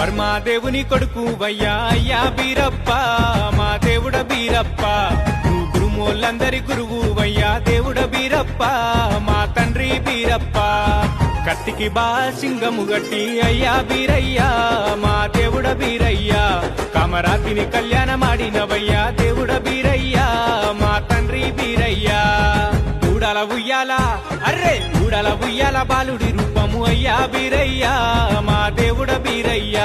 పరమాదేవుని కొడుకు వయ్యా బీరప్ప మా దేవుడ బీరప్ప. నువ్వు గురుమోళ్ళందరి గురువు వయ్యా దేవుడ బీరప్ప మా తండ్రి బీరప్ప. కత్తికి బా సింగము గట్టి అయ్యా బీరయ్యా మా దేవుడ బీరయ్యా. కామరాతిని కళ్యాణమాడినవయ్యా దేవుడ బీరయ్యా మా తండ్రి బీరయ్యా. ఊడల ఉయ్యాల అర్రే! ఊడల ఉయ్యాల బాలుడి రూపము అయ్యా బీరయ్యా మా దేవుడ బీరయ్యా.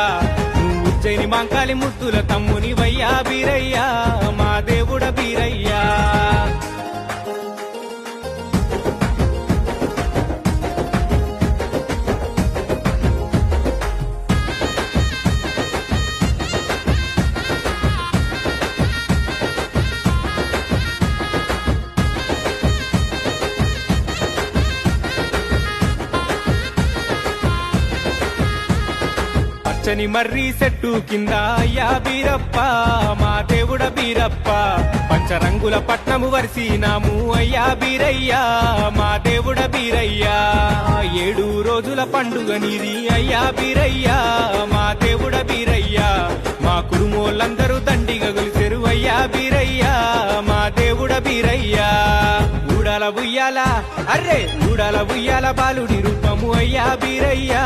ఉజ్జయిని ముద్దుల తమ్ముని వయ్యా బీరయ్యా. పచ్చని మర్రి చెట్టు కింద అయ్యా బీరప్ప మా దేవుడ బీరప్ప. పంచరంగుల పట్నము వరిసినాము అయ్యా బీరయ్యా మా దేవుడ బీరయ్యా. ఏడు రోజుల పండుగ నీది అయ్యా బీరయ్యా మా దేవుడ బీరయ్యా. మా కురుమోళ్ళందరూ దండిగా గొలిచెరు అయ్యా బీరయ్యా మా దేవుడ బీరయ్యా. ఊడల ఉయ్యాల అర్రే ఊడల ఉయ్యాల బాలుడి రూపము అయ్యా బీరయ్యా.